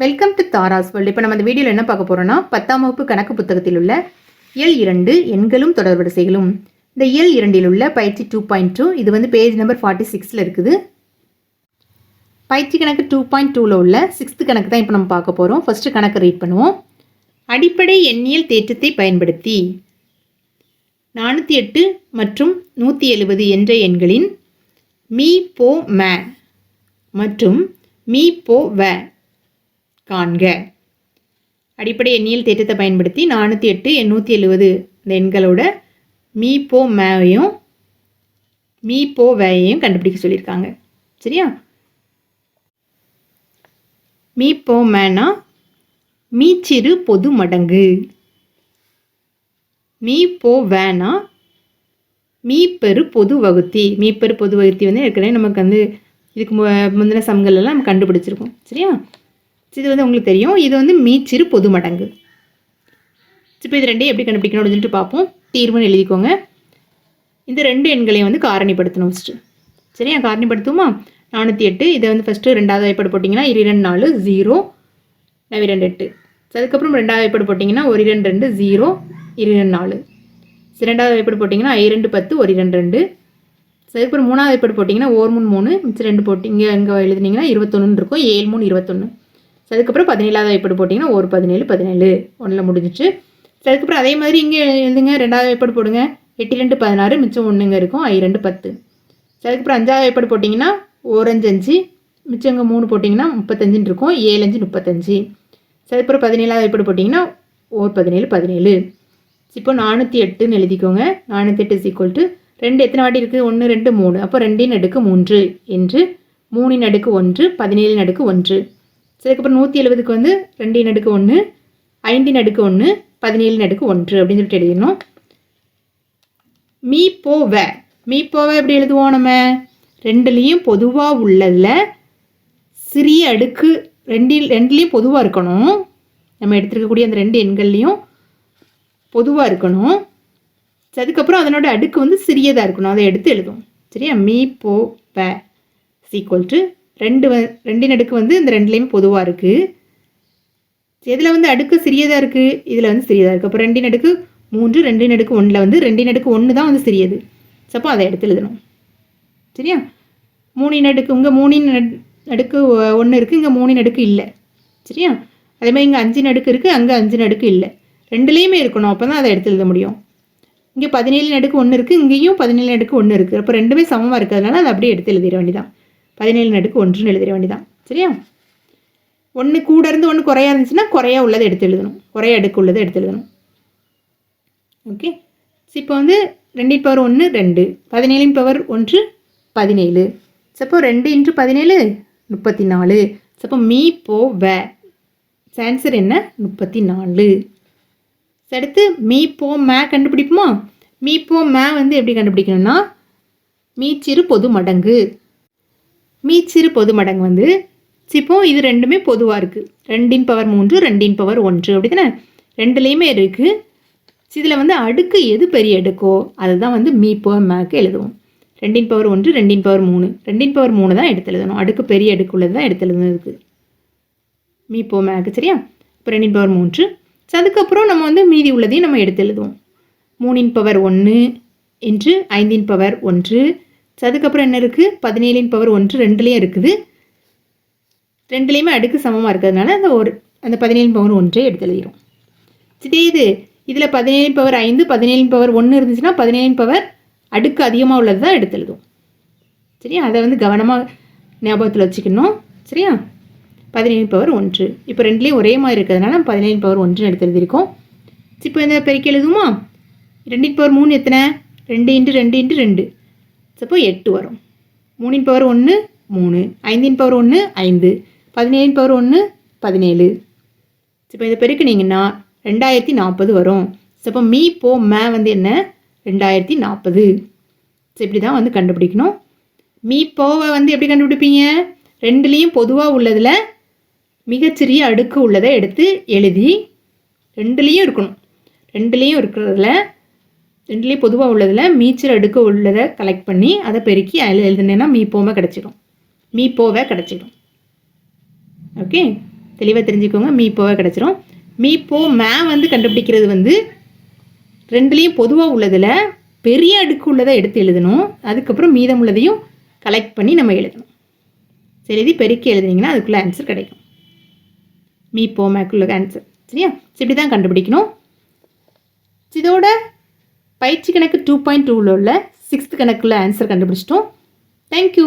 Welcome to Tara's world இப்போ நம்ம இந்த வீடியோவில் என்ன பார்க்க போகிறோம்னா பத்தாம் வகுப்பு கணக்கு புத்தகத்தில் உள்ள இயல் இரண்டு எண்களும் தொடர்வரிசைகளும் இந்த இயல் இரண்டில் உள்ள பயிற்சி டூ பாயிண்ட் டூ இது வந்து பேஜ் நம்பர் ஃபார்ட்டி சிக்ஸில் இருக்குது. பயிற்சி கணக்கு டூ பாயிண்ட் டூவில் உள்ள சிக்ஸ்த்து கணக்கு தான் இப்போ நம்ம பார்க்க போகிறோம் ஃபஸ்ட்டு கணக்கு ரீட் பண்ணுவோம். அடிப்படை எண்ணியல் தேற்றத்தை பயன்படுத்தி நானூற்றி எட்டு மற்றும் நூற்றி எழுபது என்ற எண்களின் மீ போ ம மற்றும் மீ போ வ காண்க. அடிப்படை எண்ணியல் தேற்றத்தை பயன்படுத்தி நானூற்றி எட்டு எண்ணூற்றி எழுபது இந்த எண்களோட மீ போ மேவையும் மீ போ வேயையும் கண்டுபிடிக்க சொல்லியிருக்காங்க. சரியா? மீ போ மேனா மீச்சிறு பொது மடங்கு. மீ போ வேனா மீப்பெரு பொது வகுத்தி. மீப்பெரு பொது வகுத்தி வந்து ஏற்கனவே நமக்கு வந்து இதுக்கு மு முந்தின சம்கள் எல்லாம் நம்ம கண்டுபிடிச்சிருக்கோம் சரியா? இது வந்து உங்களுக்கு தெரியும். இது வந்து மீச்சிறு பொது மடங்கு. இப்போ இது ரெண்டையும் எப்படி கண்டுபிடிக்கணும் அப்படின்னு சொல்லிட்டு பார்ப்போம். தீர்வுன்னு எழுதிக்கோங்க. இந்த ரெண்டு எண்களையும் வந்து காரணிப்படுத்தணும் ஃபஸ்ட்டு சரியா? காரணிப்படுத்துமா நானூற்றி எட்டு. இதை வந்து ஃபஸ்ட்டு ரெண்டாவது வாய்ப்பாடு போட்டிங்கன்னா இரண்டு நாலு ஜீரோ நவி ரெண்டு எட்டு அதுக்கப்புறம் ரெண்டாவது வாய்ப்பாடு போட்டிங்கன்னா ஒரு ரெண்டு ரெண்டு ஜீரோ இரண்டு நாலு. சரி ரெண்டாவது வாய்ப்பாடு போட்டிங்கன்னா ஐ ரெண்டு பத்து ஒரு ரெண்டு. ரெண்டு அதுக்கப்புறம் மூணாவது வாய்ப்பாடு போட்டிங்கன்னா ஓர் மூணு மூணு. மிச்சம் ரெண்டு போட்டிங்க இங்கே எழுதுனீங்கன்னா இருபத்தொன்னு இருக்கும். ஏழு மூணு இருபத்தொன்று ஸோ அதுக்கப்புறம் பதினேழாவது வாய்ப்பாடு போட்டிங்கன்னா ஒரு பதினேழு பதினேழு. ஒன்றில் முடிஞ்சிச்சு. ஸோ அதுக்கப்புறம் அதே மாதிரி இங்கே எழுதுங்க. ரெண்டாவது வாய்ப்பாடு போடுங்க. எட்டு ரெண்டு பதினாறு மிச்சம் ஒன்றுங்க இருக்கும். ஐ ரெண்டு பத்து. ஸோ அதுக்கப்புறம் அஞ்சாவது வாய்ப்பாடு போட்டிங்கன்னா ஓரஞ்சு அஞ்சு மிச்சம் இங்கே மூணு போட்டிங்கன்னா முப்பத்தஞ்சுன்னு இருக்கும். ஏழு அஞ்சு முப்பத்தஞ்சு. ஸோ அதுக்கப்புறம் பதினேழாவது வாய்ப்பாடு போட்டிங்கன்னா ஓர் பதினேழு பதினேழு. இப்போ நானூற்றி எட்டுன்னு எழுதிக்கோங்க. நானூற்றி எட்டு சீக்குவல் டு ரெண்டு எத்தனை வாட்டி இருக்குது? ஒன்று ரெண்டு மூணு. அப்போ ரெண்டின் அடுக்கு மூன்று. என்று மூணின் அடுக்கு ஒன்று பதினேழின் அடுக்கு ஒன்று. அதுக்கப்புறம் நூற்றி எழுபதுக்கு வந்து ரெண்டின் அடுக்கு ஒன்று ஐந்தின் அடுக்கு ஒன்று பதினேழின் அடுக்கு ஒன்று அப்படின்னு சொல்லிட்டு எழுதிடணும். மீ போவ மீ போவ எப்படி எழுதுவோம் நம்ம? ரெண்டுலேயும் பொதுவாக உள்ளதில் சிறிய அடுக்கு ரெண்டில் ரெண்டுலேயும் பொதுவாக இருக்கணும். நம்ம எடுத்துருக்கக்கூடிய அந்த ரெண்டு எண்கள்லேயும் பொதுவாக இருக்கணும். அதுக்கப்புறம் அதனோட அடுக்கு வந்து சிறியதாக இருக்கணும். அதை எடுத்து எழுதும் சரியா? மீ போ ப சீக்குவல் டு ரெண்டு வ ரெண்டின் அடுக்கு வந்து இந்த ரெண்டுலேயுமே பொதுவாக இருக்குது இதில் வந்து அடுக்கு சிறியதாக இருக்குது இதில் வந்து சிறியதாக இருக்குது அப்போ ரெண்டின் அடுக்கு மூன்று ரெண்டின் அடுக்கு ஒன்றில் வந்து ரெண்டின் அடுக்கு ஒன்று தான் வந்து சிறியது. சப்போ அதை எடுத்து எழுதணும். சரியா? மூணின் அடுக்கு இங்கே மூணின் நடு- அடுக்கு ஒன்று இருக்குது இங்கே மூணின் அடுக்கு இல்லை. சரியா? அதே மாதிரி இங்கே அஞ்சின் அடுக்கு இருக்குது அங்கே அஞ்சின் அடுக்கு இல்லை. ரெண்டுலேயுமே இருக்கணும் அப்போ தான் அதை எடுத்து எழுத முடியும். இங்கே பதினேழு அடுக்கு ஒன்று இருக்குது இங்கேயும் பதினேழு அடுக்கு ஒன்று இருக்குது அப்போ ரெண்டுமே சமமாக இருக்கிறதுனால அதை அப்படியே எடுத்து எழுதிட வேண்டியதான் பதினேழு அடுக்கு ஒன்றுன்னு எழுதிட வேண்டியதான் சரியா? ஒன்று கூட இருந்து ஒன்று குறையா இருந்துச்சுன்னா குறையா உள்ளதை எடுத்து எழுதணும். குறைய அடுக்கு உள்ளதை எடுத்து எழுதணும். ஓகே? இப்போ வந்து ரெண்டின் பவர் ஒன்று ரெண்டு. பதினேழின் பவர் ஒன்று பதினேழு. சப்போ ரெண்டு இன்ட்டு பதினேழு முப்பத்தி நாலு சப்போ மீ போ வே. ஆன்சர் என்ன? முப்பத்தி நாலு அடுத்து மீ போ மே கண்டுபிடிப்போமா? மீ போ மே வந்து எப்படி கண்டுபிடிக்கணும்னா? மீச்சிறு பொது மடங்கு. மீச்சிறு பொது மடங்கு வந்து இப்போ இது ரெண்டுமே பொதுவாக இருக்குது ரெண்டின் பவர் மூன்று ரெண்டின் பவர் ஒன்று அப்படி தானே ரெண்டுலேயுமே இருக்குது இதில் வந்து அடுக்கு எது பெரிய அடுக்கோ அதுதான் வந்து மீ மேக்கு எழுதுவோம். ரெண்டின் பவர் ஒன்று ரெண்டின் பவர் மூணு. ரெண்டின் பவர் மூணு தான் எடுத்து எழுதணும். அடுக்கு பெரிய அடுக்கு உள்ளது தான் எடுத்து எழுதணும் இருக்குது மீ மேக்கு சரியா? இப்போ ரெண்டின் பவர் மூன்று. ஸோ அதுக்கப்புறம் நம்ம வந்து மீதி உள்ளதையும் நம்ம எடுத்து எழுதுவோம். மூணின் பவர் ஒன்று என்று ஐந்தின் பவர் ஒன்று ஸோ அதுக்கப்புறம் என்ன இருக்குது பதினேழின் பவர் ஒன்று ரெண்டுலேயும் இருக்குது. ரெண்டுலேயுமே அடுக்கு சமமாக இருக்கிறதுனால அந்த ஒரு அந்த பதினேழு பவர் ஒன்றே எடுத்து எழுதிடும் இதே இது இதில் பதினேழு பவர் ஐந்து பதினேழு பவர் ஒன்று இருந்துச்சுன்னா பதினேழு பவர் அடுக்கு அதிகமாக உள்ளது தான் எடுத்து எழுதும் சரியா? அதை வந்து கவனமாக ஞாபகத்தில் வச்சுக்கணும். சரியா? பதினேழு பவர் ஒன்று. இப்போ ரெண்டுலேயும் ஒரே மாதிரி இருக்கிறதுனால பதினேழு பவர் ஒன்றுன்னு எடுத்து எழுதியிருக்கோம். இப்போ இந்த பெருக்கி எழுதுமா ரெண்டின் பவர் மூணு எத்தனை? ரெண்டு இன்ட்டு ரெண்டு இன்ட்டு ரெண்டு. அப்போ எட்டு வரும். மூணின் பவர் ஒன்று மூணு. ஐந்தின் பவர் ஒன்று ஐந்து. பதினேழின் பவர் ஒன்று பதினேழு. இப்போ இதை பெருக்கினீங்கன்னா ரெண்டாயிரத்தி நாற்பது வரும். சப்போ அப்போ மீ போ மே வந்து என்ன? ரெண்டாயிரத்தி நாற்பது ஸோ இப்படி தான் வந்து கண்டுபிடிக்கணும். மீ போவை வந்து எப்படி கண்டுபிடிப்பீங்க? ரெண்டுலேயும் பொதுவாக உள்ளதில் மிகச்சிறிய அடுக்கு உள்ளதை எடுத்து எழுதி ரெண்டுலேயும் இருக்கணும். ரெண்டுலேயும் இருக்கிறதுல ரெண்டுலேயும் பொதுவாக உள்ளதில் மீச்சல் அடுக்க உள்ளதை கலெக்ட் பண்ணி அதை பெருக்கி அதில் எழுதுனேன்னா மீப்போமை கிடச்சிடும் மீ கிடச்சிடும் ஓகே தெளிவாக தெரிஞ்சுக்கோங்க. மீ கிடச்சிடும் கிடச்சிரும். மே வந்து கண்டுபிடிக்கிறது வந்து ரெண்டுலேயும் பொதுவாக உள்ளதில் பெரிய அடுக்கு உள்ளதை எடுத்து எழுதணும். அதுக்கப்புறம் மீதம் உள்ளதையும் கலெக்ட் பண்ணி நம்ம எழுதணும். சரி எழுதி பெருக்கி எழுதுனீங்கன்னா அதுக்குள்ளே ஆன்சர் கிடைக்கும். மீ போ மேக்குள்ள ஆன்சர் சரியா? இப்படி தான் கண்டுபிடிக்கணும். இதோட பயிற்சி கணக்கு டூ பாயிண்ட் டூவில் உள்ள சிக்ஸ்த் கணக்குள்ள ஆன்சர் கண்டுபிடிச்சிட்டோம். Thank you